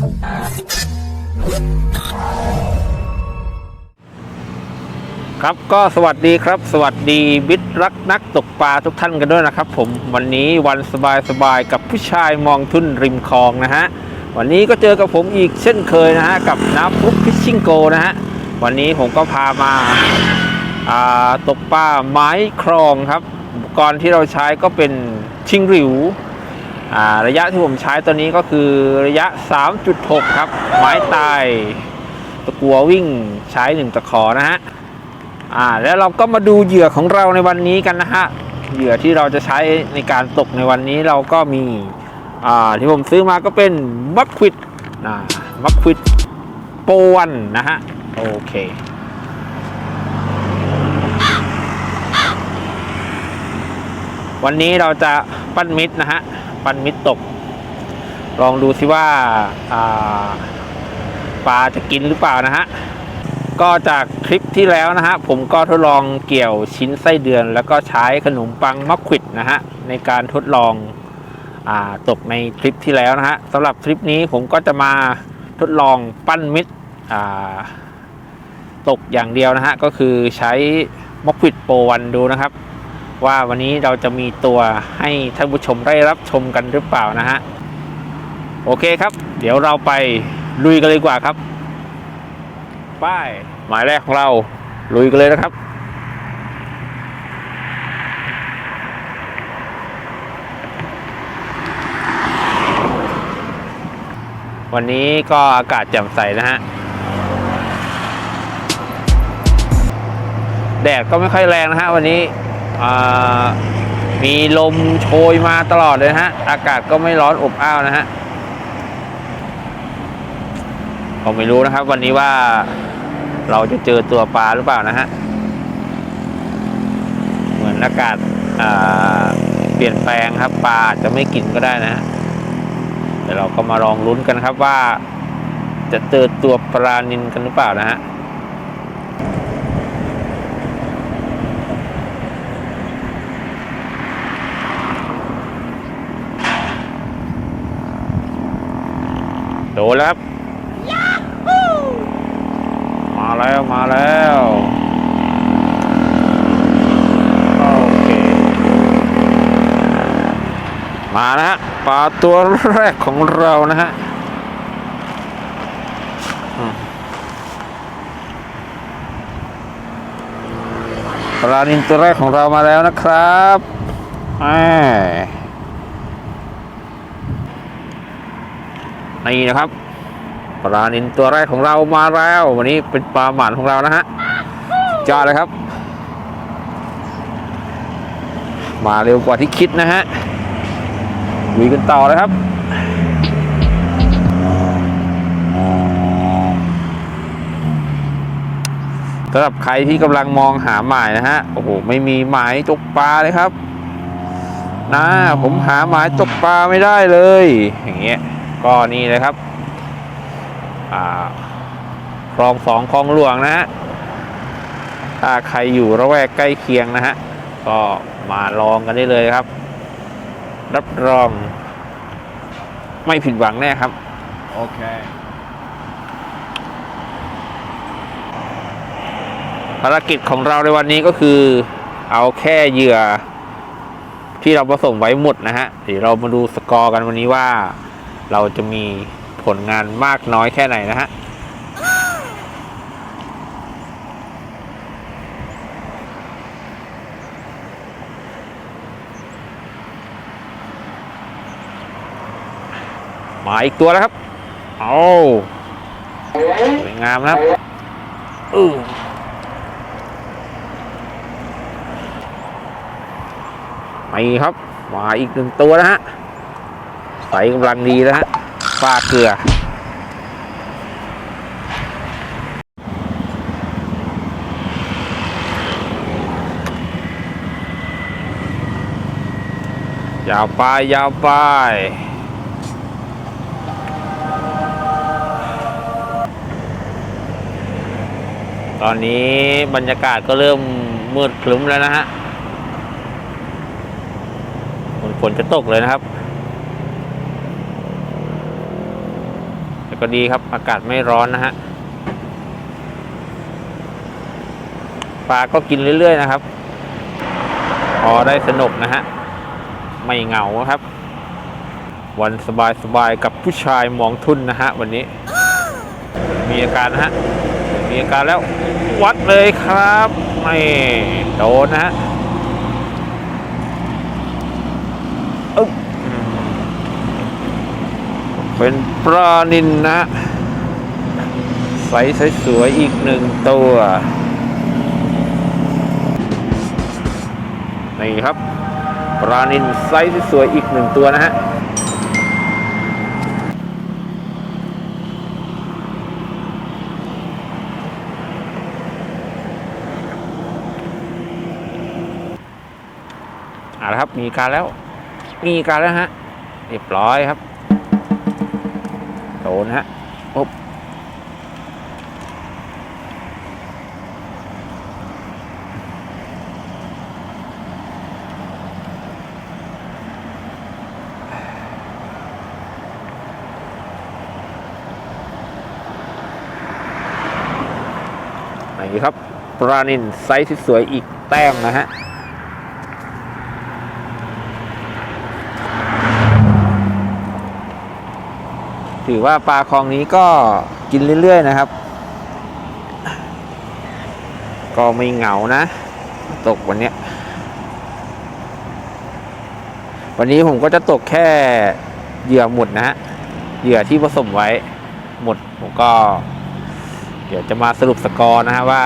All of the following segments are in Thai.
ครับก็สวัสดีครับ สวัสดีบิดรักนักตกปลาทุกท่านกันด้วยนะครับ ผมวันนี้วันสบายๆกับผู้ชายมองทุ่นริมคลองนะฮะวันนี้ก็เจอกับผมอีกเช่นเคยนะฮะกับน้ำฟุกพิชชิงโกนะฮะวันนี้ผมก็พามาาตกปลาไม้ครองครับ อุปกรณ์ที่เราใช้ก็เป็นชิงหลิว ระยะที่ผมใช้ตัวนี้ก็คือระยะ 3.6 ครับ ไม้ตายตะกัววิ่งใช้หนึ่งตะขอนะฮะอ่าแล้วเราก็มาดูเหยื่อของเราในวันนี้กันนะฮะเหยื่อที่เราจะใช้ในการตกในวันนี้เราก็มีอ่าที่ผมซื้อมาก็เป็นมัคควิดนะมัคควิดโปวันนะฮะโอเควันนี้เราจะปั้นมิดนะฮะ ปั้นมิดตก ลองดูสิว่าปลาจะกินหรือเปล่านะฮะ ก็จากคลิปที่แล้วนะฮะ ผมก็ทดลองเกี่ยวชิ้นไส้เดือน แล้วก็ใช้ขนมปังมะขวิดนะฮะ ในการทดลองอตกในคลิปที่แล้วนะฮะสำหรับคลิปนี้ผมก็จะมาทดลองปั้นมิดอ่าตกอย่างเดียวนะฮะ ก็คือใช้มะขวิดโปรวันดูนะครับ ว่าวันนี้เราจะมีตัวให้ท่านผู้ชมได้รับชมกันหรือเปล่านะฮะ โอเคครับ เดี๋ยวเราไปลุยกันเลยดีกว่าครับ ป้ายหมายแรกของเราลุยกันเลยนะครับวันนี้ก็อากาศแจ่มใสนะฮะ แดดก็ไม่ค่อยแรงนะฮะวันนี้ มีลมโชยมาตลอดเลยฮะ อากาศก็ไม่ร้อนอบอ้าวนะฮะผมไม่รู้นะครับ วันนี้ว่าเราจะเจอตัวปลาหรือเปล่านะฮะ เหมือนอากาศาเปลี่ยนแปลงครับ ปลาจจะไม่กินก็ได้นะฮะเดี๋ยวเราก็มาลองลุ้นกันครับว่า จะเจอตัวปลานินกันหรือเปล่านะฮะ ดนแล้วครับ มาแล้วมาแล้วโอเคมานะฮะปลาตัวแรกของเรานะฮะอืมปลานินตัวแรกของเรามาแล้วนะครับแห นี่นะครับปลานินตัวแรกของเรามาแล้ว วันนี้เป็นปลาหมานของเรานะฮะจ้าเลยครับ มาเร็วกว่าที่คิดนะฮะลุยกันต่อเลยครับสำหรับใครที่กำลังมองหาหมายนะฮะ โอ้โห ไม่มีหมายตกปลาเลยครับ นะ ผมหาหมายตกปลาไม่ได้เลย อย่างเงี้ย ก็นี่เลยครับอ่าคลองสองคลองหลวงนะฮะ ถ้าใครอยู่ระแวกใกล้เคียงนะฮะ ก็มาลองกันได้เลยครับ รับรอง ไม่ผิดหวังแน่ครับ Okay. ภารกิจของเราในวันนี้ก็คือ เอาแค่เหยื่อที่เราผสมไว้หมดนะฮะเดี๋ยวเรามาดูสกอร์กันวันนี้ว่า เราจะมีผลงานมากน้อยแค่ไหนนะฮะมาอีกตัวแล้วครับ เอาสวยงามนะครับอือมาอีกครับ มาอีกหนึ่งตัวนะฮะ ใสกำลังดีแล้วฮะปลาเกลือ ยาวไปยาวไปตอนนี้บรรยากาศก็เริ่มมืดคลึ้มแล้วนะฮะฝนจะตกเลยนะครับ แต่ ก็ดีครับ อากาศไม่ร้อนนะฮะปลาก็กินเรื่อย ๆ นะครับ พอได้สนุกนะฮะ ไม่เหงาครับ วันสบายๆกับผู้ชายมองทุนนะฮะ วันนี้ มีอาการนะฮะ มีอาการแล้ววัดเลยครับ ไม่โดนนะฮะอึ๊บอืม เป็นปลานินนะ ใสสวยๆอีกหนึ่งตัว นี่ครับ ปลานินไซส์สวยๆอีกหนึ่งตัวนะฮะเอาละครับมีการแล้ว มีการแล้วฮะเรียบร้อยครับ โดนฮะปุ๊บนี่ครับ ปลานินไซส์สวยๆอีกแต้มนะฮะ ถือว่าปลาคลองนี้ก็กินเรื่อย ๆ นะครับ ก็ไม่เหงานะ ตกวันนี้วันนี้ผมก็จะตกแค่เหยื่อหมดนะฮะเหยื่อที่ผสมไว้หมดผมก็ เดี๋ยวจะมาสรุปสกอร์นะฮะว่า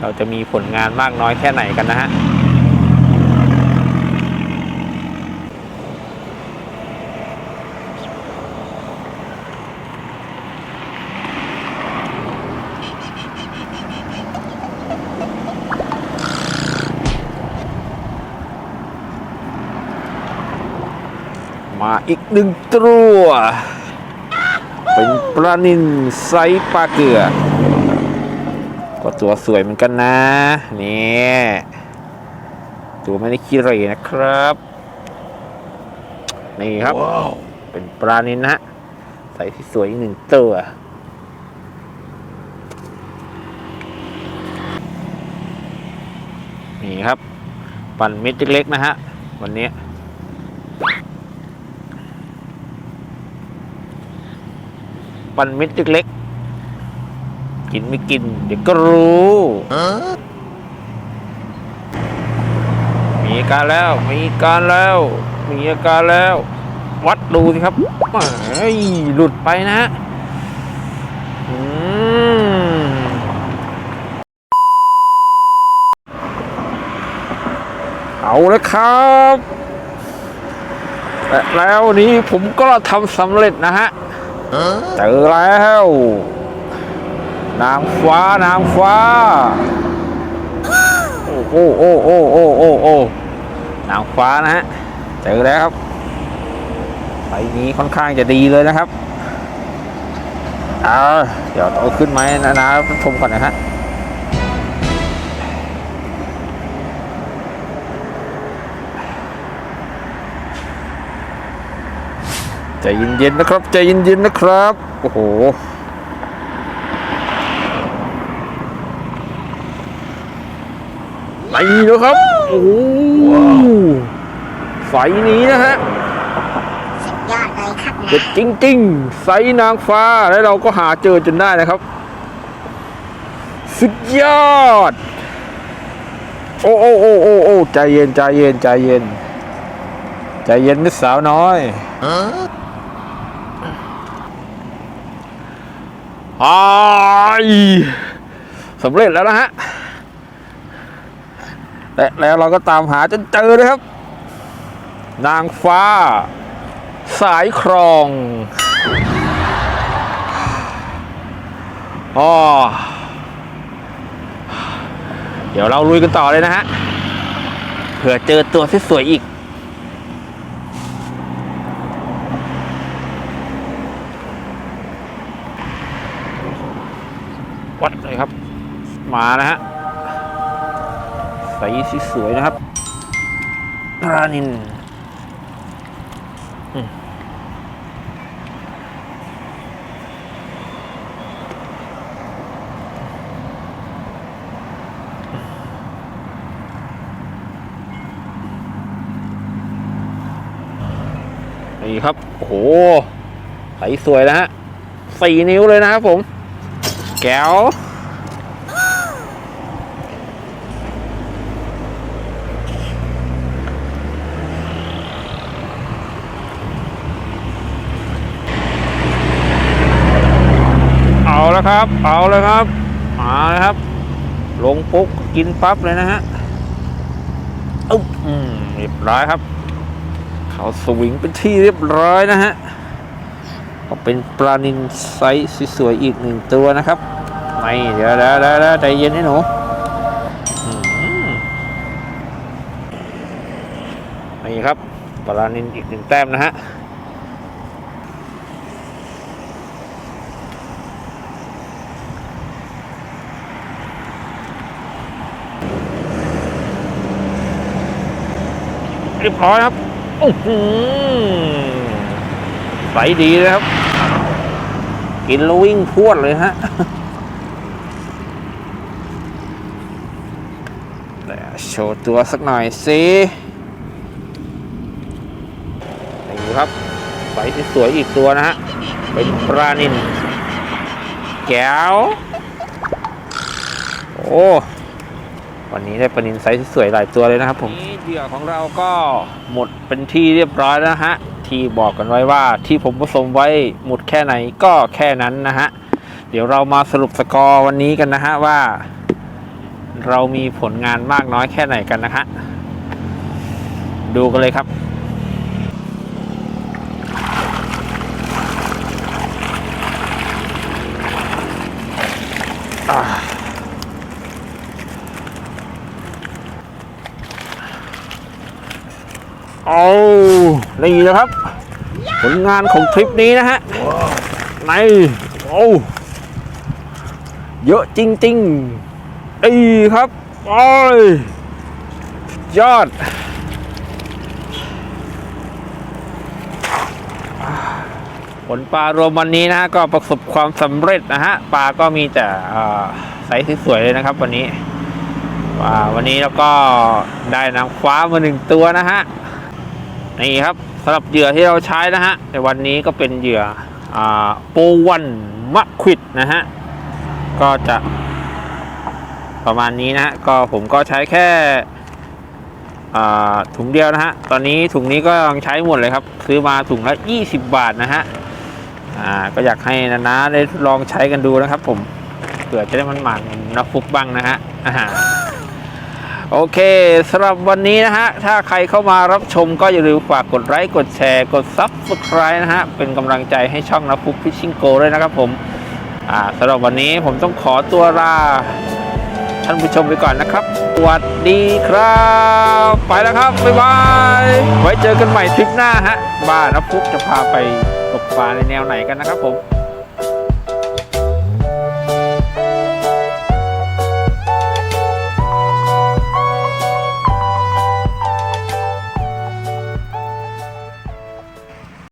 เราจะมีผลงานมากน้อยแค่ไหนกันนะฮะ อีกหนึ่งตัวเป็นปลานินไซส์ปลาเกลือ ก็ตัวสวยเหมือนกันนะ นี่ ตัวไม่ได้ขี้เหร่นะครับ นี่ครับเป็นปลานินนะฮะใส่ที่สวยอีกหนึ่งตัวนี่ครับ ปั่นเม็ดเล็กๆนะฮะ วันนี้ ปั่นเม็ดเล็กๆกินไม่กิน เดี๋ยวก็รู้ มีอาการแล้ว มีอาการแล้ว มีอาการแล้ว วัดดูสิครับเฮ้ยหลุดไปนะฮะอืมเอาแล้วครับ และแล้ววันนี้ผมก็ทำสำเร็จนะฮะ เจอแล้ว นางฟ้านางฟ้า โอ้โอ้โอ้โอ้โอ้โอ้นางฟ้านะฮะเจอแล้วครับไฟนี้ค่อนข้างจะดีเลยนะครับเอาเดี๋ยวเอาขึ้นไหมนะนะชมก่อนนะฮะ ใจเย็นๆนะครับ ใจเย็นๆนะครับ โอ้โห ไปแล้วครับ โอ้โหไฟนี้นะฮะสุดยอดเลยครับนะเด็ดจริงๆ ไซนางฟ้า แล้วเราก็หาเจอจนได้นะครับ สุดยอด โอ้โอ้โอ้โอ้โอ้ใจเย็นใจเย็นใจเย็น ใจเย็นมิตรสาวน้อยไอ้าย สำเร็จแล้วนะฮะและแล้วเราก็ตามหาจนเจอเลยครับ นางฟ้า สายครองอ๋อเดี๋ยวเราลุยกันต่อเลยนะฮะ เผื่อเจอตัวสวยๆอีก มล้วฮะใสสวยนะครับปลานินนี่ครับ โอ้โห ใสสวยแล้วฮะสี่นิ้วเลยนะครับผม แก้ว แล้วครับ เอาแล้วครับมาแล้วครับ ลงปุ๊บกินปั๊บเลยนะฮะอึ๊บอืมเรียบร้อยครับ เขาสวิงเป็นที่เรียบร้อยนะฮะก็เป็นปลานินไซส์สวยๆอีกหนึ่งตัวนะครับไม่เดี๋ยวเดี๋ยวเดี๋ยวใจเย็นให้หนูนี่ครับปลานินอีกหนึ่งแต้มนะฮะ เรียบร้อยครับโอ้โหใสดีเลยครับ กินแล้ววิ่งพรวดเลยฮะโชว์ตัวสักหน่อยสินี่ครับใสที่สวยอีกตัวนะฮะ เป็นปลานินแก้ว โอ้ วันนี้ได้ปลานินไซส์สวยหลายตัวเลยนะครับผมเหยื่อของเราก็หมดเป็นที่เรียบร้อยแล้วนะฮะที่บอกกันไว้ว่าที่ผมผสมไว้หมดแค่ไหนก็แค่นั้นนะฮะเดี๋ยวเรามาสรุปสกอร์วันนี้กันนะฮะว่า เรามีผลงานมากน้อยแค่ไหนกันนะฮะดูกันเลยครับอ่า เอานี่นะครับ ผลงานของทริปนี้นะฮะในโอ้เยอะจริงๆอีครับโอ้ยยอดผลปลารวมวันนี้นะก็ประสบความสำเร็จนะฮะปลาก็มีแต่ไซส์สวยๆเลยนะครับ วันนี้ว่าวันนี้แล้วก็ได้นางฟ้ามาหนึ่งตัวนะฮะ นี่ครับสำหรับเหยื่อที่เราใช้นะฮะในวันนี้ก็เป็นเหยื่ออ่าโปวันมะควิดนะฮะก็จะประมาณนี้นะฮะก็ผมก็ใช้แค่ถุงเดียวนะฮะตอนนี้ถุงนี้ก็ยังใช้หมดเลยครับ ซื้อมาถุงละ 20 บาทนะฮะก็อยากให้นาๆได้ลองใช้กันดูนะครับผมเผื่อจะได้มันหมันนักฟุกบ้างนะฮะอ่า โอเคสำหรับวันนี้นะฮะ ถ้าใครเข้ามารับชมก็อย่าลืมฝากกดไลค์กดแชร์ กด Subscribe นะฮะ เป็นกำลังใจให้ช่องนะฟุกพิชชิงโกด้วยนะครับผม อ่าสำหรับวันนี้ผมต้องขอตัวลาท่านผู้ชมไปก่อนนะครับ สวัสดีครับ ไปแล้วครับ บ๊ายบาย ไว้เจอกันใหม่ทริปหน้าฮะ บ้านะฟุกจะพาไปตกปลาในแนวไหนกันนะครับผม